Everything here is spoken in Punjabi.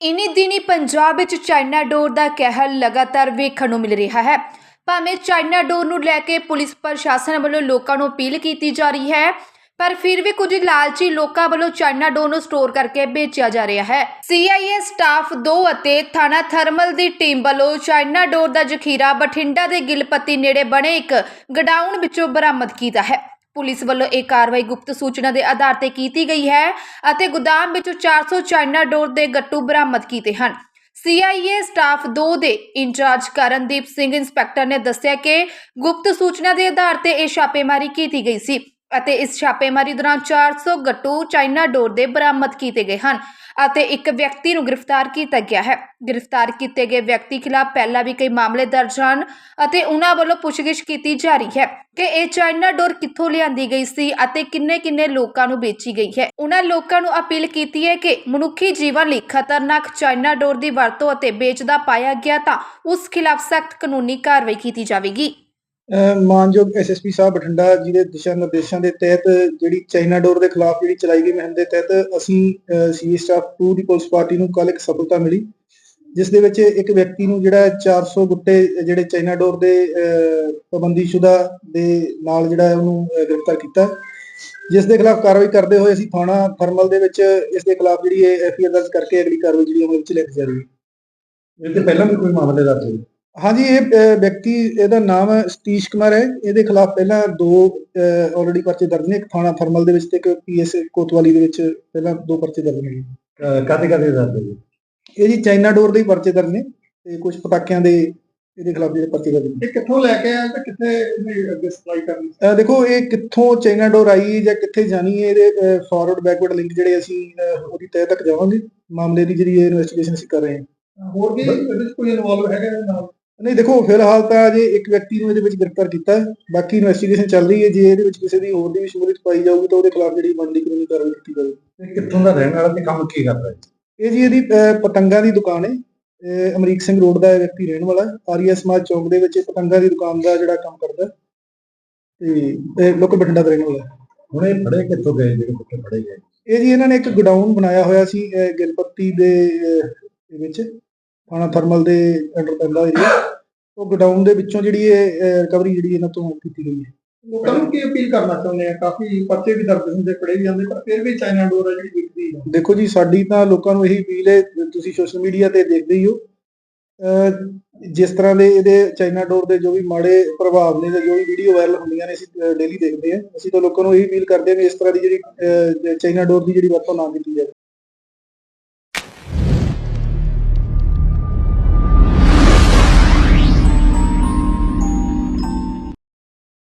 ਇਨੀ ਦਿਨੀ ਪੰਜਾਬ ਵਿੱਚ ਚਾਈਨਾ ਡੋਰ ਦਾ ਕਹਿਰ ਲਗਾਤਾਰ ਵੇਖਣ ਨੂੰ ਮਿਲ ਰਿਹਾ ਹੈ। ਭਾਵੇਂ ਚਾਈਨਾ ਡੋਰ ਨੂੰ ਲੈ ਕੇ ਪੁਲਿਸ ਪ੍ਰਸ਼ਾਸਨ ਵੱਲੋਂ ਲੋਕਾਂ ਨੂੰ ਅਪੀਲ ਕੀਤੀ ਜਾ ਰਹੀ ਹੈ, ਪਰ ਫਿਰ ਵੀ ਕੁਝ ਲਾਲਚੀ ਲੋਕਾਂ ਵੱਲੋਂ ਚਾਈਨਾ ਡੋਰ ਨੂੰ ਸਟੋਰ ਕਰਕੇ ਵੇਚਿਆ ਜਾ ਰਿਹਾ ਹੈ। ਸੀਆਈਏ ਸਟਾਫ 2 ਅਤੇ ਥਾਣਾ ਥਰਮਲ ਦੀ ਟੀਮ ਵੱਲੋਂ ਚਾਈਨਾ ਡੋਰ ਦਾ ਜ਼ਖੀਰਾ ਬਠਿੰਡਾ ਦੇ ਗਿਲਪੱਤੀ ਨੇੜੇ ਬਣੇ ਇੱਕ ਗਡਾਊਨ ਵਿੱਚੋਂ ਬਰਾਮਦ ਕੀਤਾ ਹੈ। ਪੁਲਿਸ ਵੱਲੋਂ ਇਹ ਕਾਰਵਾਈ ਗੁਪਤ ਸੂਚਨਾ ਦੇ ਆਧਾਰ ਤੇ ਕੀਤੀ ਗਈ ਹੈ ਅਤੇ ਗੋਦਾਮ ਵਿੱਚੋਂ 400 ਚਾਈਨਾ ਡੋਰ ਦੇ ਗੱਟੂ ਬਰਾਮਦ ਕੀਤੇ ਹਨ। ਸੀਆਈਏ ਸਟਾਫ 2 ਦੇ ਇੰਚਾਰਜ ਕਰਨਦੀਪ ਸਿੰਘ, ਇੰਸਪੈਕਟਰ ਨੇ ਦੱਸਿਆ ਕਿ ਗੁਪਤ ਸੂਚਨਾ ਦੇ ਆਧਾਰ ਤੇ ਇਹ ਛਾਪੇਮਾਰੀ ਕੀਤੀ ਗਈ ਸੀ। ਅਤੇ ਇਸ ਛਾਪੇਮਾਰੀ ਦੌਰਾਨ 400 ਗੱਟੂ ਚਾਈਨਾ ਡੋਰ ਦੇ ਬਰਾਮਦ ਕੀਤੇ ਗਏ ਹਨ ਅਤੇ ਇੱਕ ਵਿਅਕਤੀ ਨੂੰ ਗ੍ਰਿਫਤਾਰ ਕੀਤਾ ਗਿਆ ਹੈ। ਗ੍ਰਿਫਤਾਰ ਕੀਤੇ ਗਏ ਵਿਅਕਤੀ ਖਿਲਾਫ ਪਹਿਲਾਂ ਵੀ ਕਈ ਮਾਮਲੇ ਦਰਜ ਹਨ ਅਤੇ ਉਹਨਾਂ ਵੱਲੋਂ ਪੁੱਛਗਿੱਛ ਕੀਤੀ ਜਾ ਰਹੀ ਹੈ ਕਿ ਇਹ ਚਾਈਨਾ ਡੋਰ ਕਿੱਥੋਂ ਲਿਆਂਦੀ ਗਈ ਸੀ ਅਤੇ ਕਿੰਨੇ-ਕਿੰਨੇ ਲੋਕਾਂ ਨੂੰ ਵੇਚੀ ਗਈ ਹੈ। ਉਹਨਾਂ ਲੋਕਾਂ ਨੂੰ ਅਪੀਲ ਕੀਤੀ ਹੈ ਕਿ ਮਨੁੱਖੀ ਜੀਵਨ ਲਈ ਖਤਰਨਾਕ ਚਾਈਨਾ ਡੋਰ ਦੀ ਵਰਤੋਂ ਅਤੇ ਵੇਚਦਾ ਪਾਇਆ ਗਿਆ ਤਾਂ ਉਸ ਖਿਲਾਫ ਸਖਤ ਕਾਨੂੰਨੀ ਕਾਰਵਾਈ ਕੀਤੀ ਜਾਵੇਗੀ। ਮਾਨਯੋਗ ਐਸਐਸਪੀ ਸਾਹਿਬ ਬਠਿੰਡਾ ਜੀ ਦੇ ਦਿਸ਼ਾ ਨਿਰਦੇਸ਼ਾਂ ਦੇ ਤਹਿਤ ਜਿਹੜੀ ਚਾਈਨਾ ਡੋਰ ਦੇ ਖਿਲਾਫ ਜਿਹੜੀ ਚਲਾਈ ਗਈ ਮੁਹਿੰਮ ਦੇ ਤਹਿਤ ਅਸੀਂ ਸੀ ਸਟਾਫ 2 ਦੀ ਪੁਲਿਸ ਪਾਰਟੀ ਨੂੰ ਕੱਲ ਇੱਕ ਸਫਲਤਾ ਮਿਲੀ ਜਿਸ ਦੇ ਵਿੱਚ ਇੱਕ ਵਿਅਕਤੀ ਨੂੰ ਜਿਹੜਾ 400 ਗੁੱਟੇ ਜਿਹੜੇ ਚਾਈਨਾ ਡੋਰ ਦੇ ਅਹ, ਪਾਬੰਦੀਸ਼ੁਦਾ ਦੇ ਨਾਲ ਜਿਹੜਾ ਉਹਨੂੰ ਗ੍ਰਿਫਤਾਰ ਕੀਤਾ ਜਿਸ ਦੇ ਖਿਲਾਫ ਕਾਰਵਾਈ ਕਰਦੇ ਹੋਏ ਅਸੀਂ ਥਾਣਾ ਥਰਮਲ ਦੇ ਵਿੱਚ ਇਸ ਦੇ ਖਿਲਾਫ ਜਿਹੜੀ ਐਫਆਈਆਰ ਦਰਜ ਕਰਕੇ ਅਗਲੀ ਕਾਰਵਾਈ ਜਿਹੜੀ ਅਮਲ ਵਿੱਚ ਲਿਖੀ ਜਾ ਰਹੀ ਹੈ। ਇਹ ਤੇ ਪਹਿਲਾਂ ਵੀ ਕੋਈ ਮਾਮਲੇ ਦਰਜ ਹੋਏ? ਹਾਂਜੀ ਇਹ ਵਿਅਕਤੀ ਇਹਦਾ ਨਾਮ ਸਤੀਸ਼ ਕੁਮਾਰ ਹੈ। ਇਹਦੇ ਖਿਲਾਫ ਪਹਿਲਾਂ ਦੋ ਆਲਰੇਡੀ ਪਰਚੇ ਦਰਜ ਨੇ। ਇੱਕ ਥਾਣਾ ਥਰਮਲ ਦੇ ਵਿੱਚ ਤੇ ਇੱਕ ਪੀਐਸ ਕੋਤਵਾਲੀ ਦੇ ਵਿੱਚ ਪਹਿਲਾਂ ਦੋ ਪਰਚੇ ਦਰਜ ਨੇ। ਕਾਤੇ ਕਾਤੇ ਦਰਜ ਹੋਏ ਇਹ ਜੀ ਚਾਈਨਾ ਡੋਰ ਦੇ ਪਰਚੇ ਦਰਜ ਨੇ ਤੇ ਕੁਝ ਪਟਾਕਿਆਂ ਦੇ ਇਹਦੇ ਖਿਲਾਫ ਜਿਹੜੇ ਪਰਚੇ ਦਰਜ ਨੇ। ਇਹ ਕਿੱਥੋਂ ਲੈ ਕੇ ਆਇਆ ਤੇ ਕਿੱਥੇ ਇਹਨੇ ਅੱਗੇ ਸਪਲਾਈ ਕਰਨੀ ਦੇਖੋ ਇਹ ਕਿੱਥੋਂ ਚਾਈਨਾ ਡੋਰ ਆਈ ਜਾਂ ਕਿੱਥੇ ਜਾਣੀ ਹੈ ਇਹਦੇ ਫਾਰਵਰਡ ਬੈਕਵਰਡ ਲਿੰਕ ਜਿਹੜੇ ਅਸੀਂ ਉਹਦੀ ਤਹਿ ਤੱਕ ਜਾਵਾਂਗੇ। ਮਾਮਲੇ ਦੀ ਜਿਹੜੀ ਇਨਵੈਸਟੀਗੇਸ਼ਨ ਅਸੀਂ ਕਰ ਰਹੇ ਹਾਂ। ਹੋਰ ਵੀ ਇਹਦੇ ਵਿੱਚ ਕੋਈ ਇਨਵੋਲਵ ਹੈਗਾ ਇਹਦੇ ਨਾਲ? ਨਹੀਂ ਦੇਖੋ ਫਿਲਹਾਲ ਤਾਂ ਅਜੇ ਇੱਕ ਵਿਅਕਤੀ ਨੂੰ ਇਹਦੇ ਵਿੱਚ ਗ੍ਰਿਫਤਾਰ ਕੀਤਾ ਬਾਕੀ ਇਨਵੈਸਟੀਗੇਸ਼ਨ ਚੱਲ ਰਹੀ ਹੈ ਜੇ ਇਹਦੇ ਵਿੱਚ ਕਿਸੇ ਦੀ ਹੋਰ ਦੀ ਵੀ ਸ਼ਮੂਲੀਅਤ ਪਾਈ ਜਾਊਗੀ ਤਾਂ ਉਹਦੇ ਖਿਲਾਫ ਜਿਹੜੀ ਬਣਦੀ ਕਾਨੂੰਨੀ ਕਾਰਵਾਈ ਕੀਤੀ ਇਹ ਕਿੱਥੋਂ ਦਾ ਰਹਿਣ ਵਾਲਾ ਤੇ ਕੰਮ ਕੀ ਕਰਦਾ ਹੈ? ਇਹ ਜੀ ਇਹਦੀ ਪਤੰਗਾਂ ਦੀ ਦੁਕਾਨ ਹੈ। ਅਮਰੀਕ ਸਿੰਘ ਰੋਡ ਦਾ ਇਹ ਵਿਅਕਤੀ ਰਹਿਣ ਵਾਲਾ ਆਰੀਆ ਸਮਾਜ ਚੌਕ ਦੇ ਵਿੱਚ ਪਤੰਗਾਂ ਦੀ ਦੁਕਾਨ ਦਾ ਜਿਹੜਾ ਕੰਮ ਕਰਦਾ। ਤੇ ਇਹ ਲੋਕ ਬਠਿੰਡਾ ਦਾ ਰਹਿਣ ਵਾਲਾ। ਹੁਣ ਇਹ ਫੜੇ ਕਿੱਥੋਂ ਗਏ ਜਿਹੜੇ ਕਿੱਥੇ ਫੜੇ ਗਏ? ਇਹ ਜੀ ਇਹਨਾਂ ਨੇ ਇੱਕ ਗੋਡਾਊਨ ਬਣਾਇਆ ਹੋਇਆ ਸੀ ਗਿਲਪੱਤੀ ਦੇ ਵਿੱਚ। ਥਾਣਾ ਥਰਮਲ ਦੇ ਅੰਡਰ ਪੈਂਦਾ ਏਰੀਆ ਉਹ ਗੋਡਾਊਨ ਦੇ ਵਿੱਚੋਂ ਜਿਹੜੀ ਇਹ ਰਿਕਵਰੀ ਜਿਹੜੀ ਇਹਨਾਂ ਤੋਂ ਕੀਤੀ ਗਈ ਹੈ। ਲੋਕਾਂ ਨੂੰ ਕੀ ਅਪੀਲ ਕਰਨਾ ਚਾਹੁੰਦੇ ਆ? ਕਾਫੀ ਪਰਚੇ ਵੀ ਦਰਜ ਹੁੰਦੇ ਫੜੇ ਵੀ ਜਾਂਦੇ ਪਰ ਫਿਰ ਵੀ ਚਾਈਨਾ ਡੋਰ ਹੈ ਜਿਹੜੀ ਵਿਕਦੀ ਹੈ ਦੇਖੋ ਜੀ ਸਾਡੀ ਤਾਂ ਲੋਕਾਂ ਨੂੰ ਇਹੀ ਅਪੀਲ ਹੈ ਤੁਸੀਂ ਸੋਸ਼ਲ ਮੀਡੀਆ ਤੇ ਦੇਖਦੇ ਹੀ ਹੋ। ਜਿਸ ਤਰ੍ਹਾਂ ਦੇ ਇਹਦੇ ਚਾਈਨਾ ਡੋਰ ਦੇ ਜੋ ਵੀ ਮਾੜੇ ਪ੍ਰਭਾਵ ਨੇ ਜਾਂ ਜੋ ਵੀ ਵੀਡੀਓ ਵਾਇਰਲ ਹੁੰਦੀਆਂ ਨੇ ਅਸੀਂ ਡੇਲੀ ਦੇਖਦੇ ਹਾਂ। ਅਸੀਂ ਤਾਂ ਲੋਕਾਂ ਨੂੰ ਇਹੀ ਅਪੀਲ ਕਰਦੇ ਹਾਂ ਕਿ ਇਸ ਤਰ੍ਹਾਂ ਦੀ ਜਿਹੜੀ ਚਾਈਨਾ ਡੋਰ ਦੀ ਜਿਹੜੀ ਵਰਤੋਂ ਨਾ ਕੀਤੀ ਜਾਵੇ।